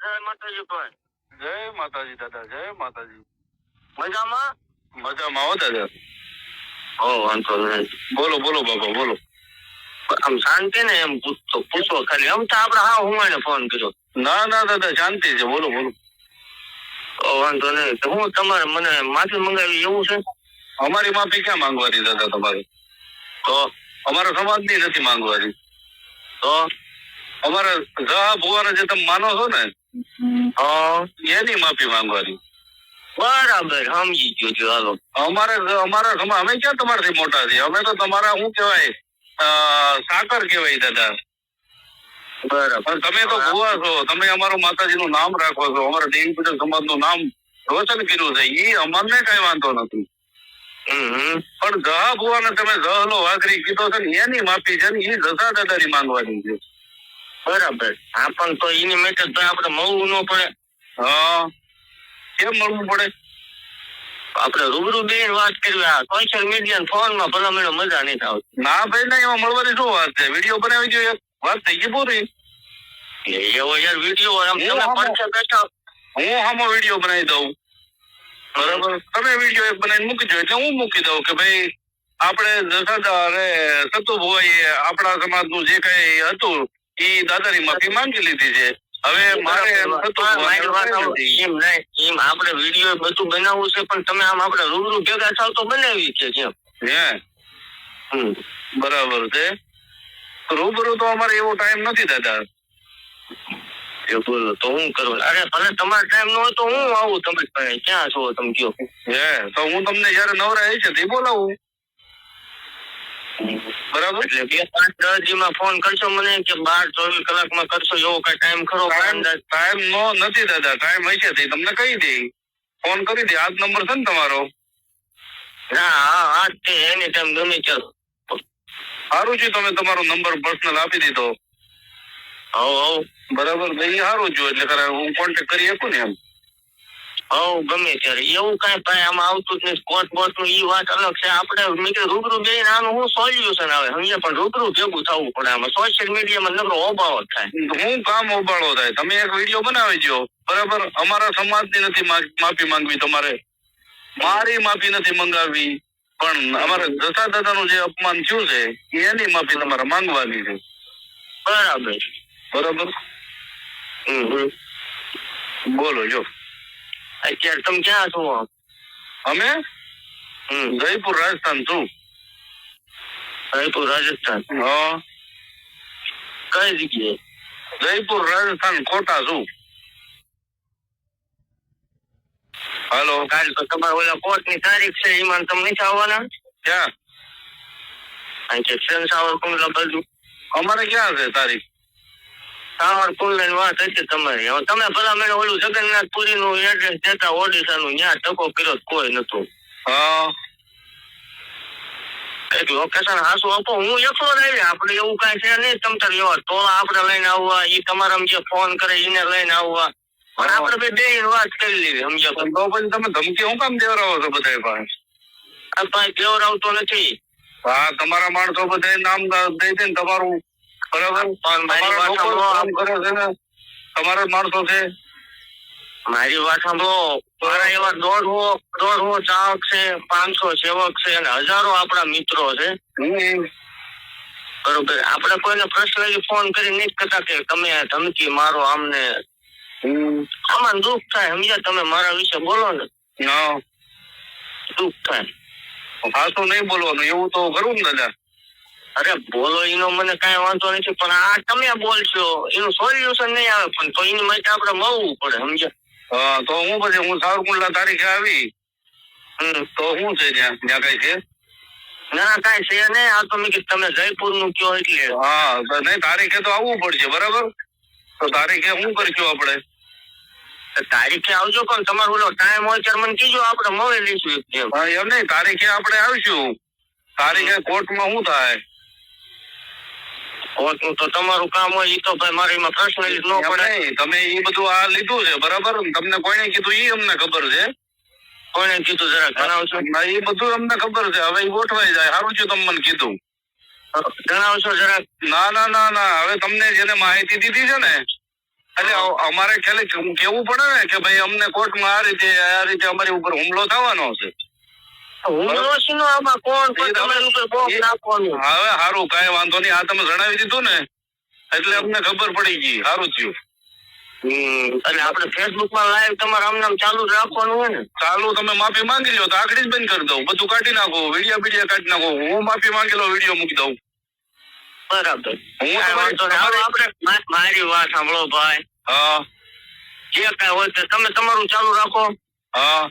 જય માતાજી ભાઈ. જય માતાજી દાદા જય માતાજી. મજામાં? મજામાં આવો દાદા. ઓ વાંધો નહીં. બોલો બોલો બાબા બોલો. આમ શાંતિ ને એમ પૂછતો પૂછો ખાલી. આમ તો આપણે હા હું એને ફોન કર્યો. ના ના દાદા શાંતિ છે. બોલો બોલો. ઓ વાંધો નહીં. તો હું તમારે મને માફી મંગાવી એવું છે? અમારી માફી ક્યાં માંગવાની દાદા તમારી? તો? અમારા સમાજની નથી માંગવાની. તો? અમારા જહા ભુવાને જે તમે માનો છો ને હા એની માફી માંગવાની. બરાબર સમજી ગયો છું હાલો. અમારે અમારા અમે ક્યાં તમારાથી મોટા છીએ? અમે તો તમારા શું કહેવાય સાકર કહેવાય દાદા. બરાબર. તમે તો ભુવા છો. તમે અમારું માતાજીનું નામ રાખો છો. અમારા દેવી પૂજક સમાજનું નામ રોશન કર્યું છે. એ અમને કઈ વાંધો નથી. પણ જહા ભુવાને તમે જહલો વાઘરી કીધો છે ને એની માફી છે ને એ જસા દાદાની માંગવાની છે. બરાબર. હા પણ તો એની મેટર તો આપણે મળવું ન પડે. હા. કેમ મળવું પડે? આપણે રૂબરૂ બે વાત કરવી આ સોશિયલ મીડિયા ફોનમાં ભલા મને મજા નહીં થાવ. ના ભાઈ ના એમાં મળવાની શું વાત છે? વીડિયો બનાવી જોઈએ. વાત થઈ ગઈ પૂરી? એવો યાર વીડિયો આમ તમે આમાં- બેઠા. હું આમાં વીડિયો બનાવી દઉં. બરાબર. તમે વીડિયો એક બનાવીને મૂકી દો એટલે હું મૂકી દઉં કે ભાઈ આપણે દશાદા અરે સતુ આપણા આપણા સમાજનું જે કઈ હતું ઈ દાદાની માફી માંગી લીધી છે. હવે મારે એમ આપણે વીડિયો બધું બનાવવું છે પણ તમે આમ આપણે રૂબરૂ ભેગા થાવ તો બનાવી છે જેમ હે. બરાબર છે. રૂબરૂ તો અમારે એવો ટાઈમ નથી દાદા. બોલો તો હું કરું? અરે ભલે તમારો ટાઈમ ન હોય તો હું આવું તમે ક્યાં છો તમે કયો? હે તો હું તમને જયારે નવરા છે તે બોલાવું. બરાબર? એટલે બે પાંચ દસ દીમાં ફોન કરશો મને કે બાર ચોવીસ કલાકમાં કરશો એવો કઈ ટાઈમ ખરો ટાઈમ નો નથી દાદા ટાઈમ હશે તે તમને કહી દે. ફોન કરી દે આ નંબર છે ને તમારો. ના હા હા તે એની ટાઈમ ગમે ત્યારે. સારું છે તમે તમારો નંબર પર્સનલ આપી દીધો. હવ હવ. બરાબર ભાઈ સારું જો એટલે હું કોન્ટેક્ટ કરી શકું ને એમ? હવ ગમે ત્યારે. એવું કઈ ભાઈ આમાં આવતું જ નહીં કોર્ટ બોટનું ઈ વાત અલગ છે. આપણે મેં કીધું રૂબરૂ બે આનું હું સોલ્યુશન આવે? સમજે પણ રૂબરૂ ભેગું થવું પડે આમાં. સોશિયલ મીડિયામાં નકરો ઓબાળો થાય. હું કામ ઓબાળો થાય? તમે એક વીડિયો બનાવી દો બરાબર? અમારા સમાજની નથી માફી માંગવી તમારે. મારી માફી નથી મંગાવવી. પણ અમારા જસા દાદાનું જે અપમાન થયું છે એની માફી તમારે માંગવાની છે. બરાબર. બરાબર? હમ હમ. બોલો જો. અત્યારે તમે ક્યાં છો? અમે? જયપુર રાજસ્થાન છું. જયપુર રાજસ્થાન. હા. કઈ જગ્યાએ? જયપુર રાજસ્થાન ખોટા છું. હાલો. કાલ તો તમારે ઓલા કોર્ટની તારીખ છે એમાં તમે નથી આવવાના? ક્યાં? કે સાવર સાવરકુંડલા બાજુ? અમારે ક્યાં છે તારીખ? સાવરકુંડલા કુંડલ વાત હતી તમારી. હવે તમે ભલા મને ઓલું જગન્નાથ પુરી નું એડ્રેસ દેતા ઓડિશા નું ત્યાં ટકો કર્યો કોઈ નતું હા. લોકેશન હાસુ આપો. હું એકલો જ આવી આપણે એવું કઈ છે નહીં. તમ તાર એવા ટોળા આપડે લઈને આવવા. ઈ તમારા જે ફોન કરે એને લઈને આવવા. પણ આપડે બે બે વાત કરી લીધી સમજો તો. પણ તમે ધમકી હું કામ દેવરાવો છો બધા પાસે? આ ભાઈ દેવરાવતો નથી. હા તમારા માણસો બધા નામ દઈ દે ને તમારું બરાબર? તમારા માણસો છે. મારી વાત સાંભળો મારા એવા દોઢસો દોઢસો ચાહક છે પાંચસો સેવક છે અને હજારો આપણા મિત્રો છે. બરોબર. આપણે કોઈને પર્સનલી ફોન કરી નહીં કરતા કે તમે ધમકી મારો આમને. આમાં દુઃખ થાય સમજ્યા તમે મારા વિશે બોલો ને. દુઃખ થાય. હા તો નહીં બોલવાનું એવું તો ખરું ને દાદા. અરે બોલો એનો મને કઈ વાંધો નથી પણ આ તમે બોલશો એનું સોલ્યુશન નહીં આવે પણ તો એની માટે આપણે મળવું પડે સમજ્યા? હા તો હું પછી હું સાવરકુંડલા તારીખે આવી. તો હું છે ત્યાં? ત્યાં કઈ છે? ના કઈ છે નહીં. આ તો મેં કીધું તમે જયપુરનું કયો એટલે. હા તો નહીં તારીખે તો આવવું પડશે બરાબર? તો તારીખે શું કરશું આપણે? તારીખે આવજો પણ તમારો ઓલો ટાઈમ હોય ત્યારે મને કીજો આપણે મળી લઈશું એમ નહીં તારીખે આપણે આવીશું. તારીખે કોર્ટમાં શું થાય? કોર્ટનું તો તમારું કામ હોય એ તો ભાઈ મારે પ્રશ્ન જ ન પડે. તમે એ બધું આ લીધું છે બરાબર? તમને કોઈને કીધું એ અમને ખબર છે? કોને કીધું જરા જણાવશો? એ બધું અમને ખબર છે હવે એ ગોઠવાઈ જાય સારું છે તમે મને કીધું. જણાવશો જરા ના ના ના ના હવે તમને જેને માહિતી દીધી છે ને એટલે અમારે ખાલી કેવું કેવું પડે ને કે ભાઈ અમને કોર્ટમાં આ રીતે આ રીતે અમારી ઉપર હુમલો થવાનો છે. હવે સારું કઈ વાંધો નહીં. આ તમે જણાવી દીધું ને એટલે અમને ખબર પડી ગઈ. સારું થયું. અને એટલે આપણે ફેસબુકમાં લાઈવ તમારે આમ ચાલુ જ રાખવાનું હોય ને. ચાલુ તમે માફી માંગી લ્યો તો આખડી જ બંધ કરી દઉં. બધું કાઢી નાખો વીડિયો બીડિયા કાઢી નાખો. હું માફી માંગેલો વીડિયો મૂકી દઉં. બરાબર. હું મારી વાત સાંભળો ભાઈ. હા. જે કઈ હોય તમે તમારું ચાલુ રાખો. હા.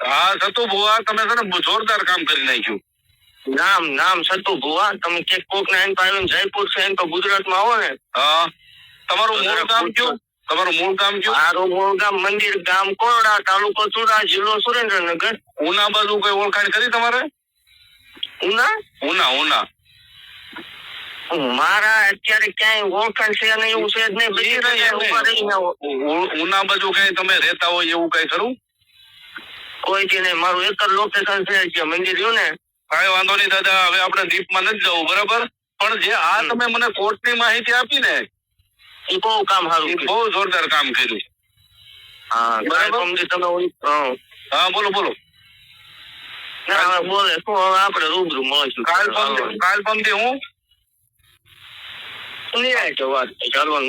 હા સતુ ભુવા તમે છે ને જોરદાર કામ કરી નાખ્યું. નામ નામ સતુ ભુવા તમે કે કોક ના એમ જયપુર છે એમ તો ગુજરાતમાં આવો ને. હા તમારું મૂળ ગામ કયું? તમારું મૂળ ગામ કયું? મારું મૂળ ગામ મંદિર ગામ કોરડા તાલુકો ચુડા જિલ્લો સુરેન્દ્રનગર. ઉના બાજુ કઈ ઓળખાણ કરી તમારે? ઉના? ઉના ઉના. મારા અત્યારે ક્યાંય ઓળખાણ છે નહીં એવું છે જ નહીં. બધી ઉના બાજુ કઈ તમે રહેતા હોય એવું કઈ ખરું? કોઈ છે નહીં મારું એક જ લોકેશન છે જે મંદિર રહ્યું ને. કઈ વાંધો નહીં દાદા હવે આપણે દીપમાં નથી જવું બરાબર? પણ જે આ તમે મને કોર્ટની માહિતી આપી ને એ બહુ કામ સારું બહુ જોરદાર કામ કર્યું. હા બરાબર. તમે હા. બોલો બોલો. ના બોલે શું હવે આપણે રૂબરૂ મળીશું. કાલ કાલ પંથી હું?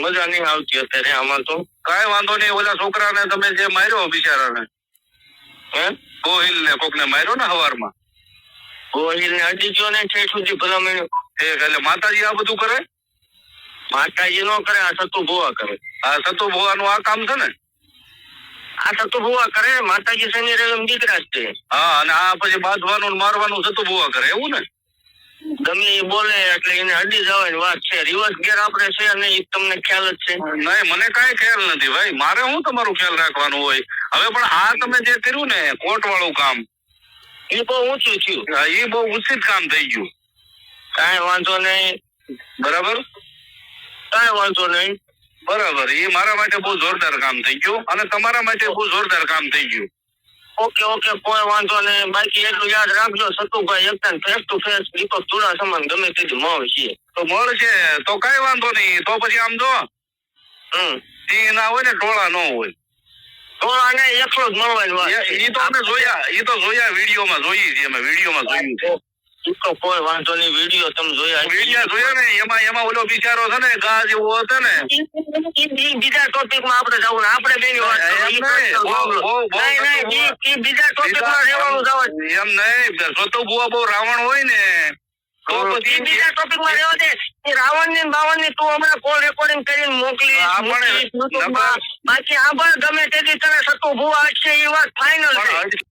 મજા નહીં આવતી અત્યારે આમાં તો. કઈ વાંધો નહીં ઓલા છોકરાને તમે જે માર્યો બિચારાને. હે ગોહિલ ને કોક ને માર્યો ને હવારમાં? ગોહિલ ને ગયો ને ઠેઠ સુધી ભલામણ. એટલે માતાજી આ બધું કરે? માતાજી નો કરે આ સતુ ભુવા કરે. આ સતુ ભુવાનું આ કામ છે ને? આ સતુ ભુવા કરે માતાજી શનિ રેલમ દીકરા જ છે. હા અને આ પછી બાંધવાનું ને મારવાનું સતુ ભુવા કરે એવું ને? ગમે એ બોલે એટલે એને અડી જવાની વાત છે. રિવર્સ ગેર આપણે છે અને એ તમને ખ્યાલ જ છે. નહીં મને કાંઈ ખ્યાલ નથી ભાઈ. મારે હું તમારું ખ્યાલ રાખવાનું હોય? હવે પણ આ તમે જે કર્યું ને કોર્ટ વાળું કામ એ બહુ ઊંચું થયું. એ બહુ ઉચિત કામ થઈ ગયું. કાંઈ વાંધો નહીં. બરાબર? કાંઈ વાંધો નહીં. બરાબર. એ મારા માટે બહુ જોરદાર કામ થઈ ગયું અને તમારા માટે બહુ જોરદાર કામ થઈ ગયું. ઓકે ઓકે કોઈ વાંધો નહીં. બાકી એટલું યાદ રાખજો સતુભાઈ એકતા face to face Deepak Chuda સમાન ગમે તેથી મળ છીએ તો મળશે તો કઈ વાંધો નહીં. તો પછી આમ જો હમ. એ ના હોય ને ટોળા ન હોય. તો એકલો જ મળવાની વાત છે. તો અમે જોયા એ તો જોયા વિડીયોમાં અમે જોયું છે તો કોઈ વાંધો નહીં વીડિયો તમે જોયા વીડિયો જોયો ને એમાં એમાં ઓલો બિચારો છે ને ગા જેવો હતો ને ઈ- ઈ બીજા ટોપિકમાં આપણે જવું ને આપણે બેની વાત. નહીં. નહીં નહીં થતું ઈ- ઈ બીજા ટોપિકમાં રહેવાનું એમ નહીં સતુ બુઆ બહુ રાવણ હોય ને રાવણની બાવનની તું હમણાં કોલ રેકોર્ડિંગ કરીને મોકલી બાકી આભાર ગમે તેથી તને સતુ ભુવા છે એ વાત ફાઇનલ છે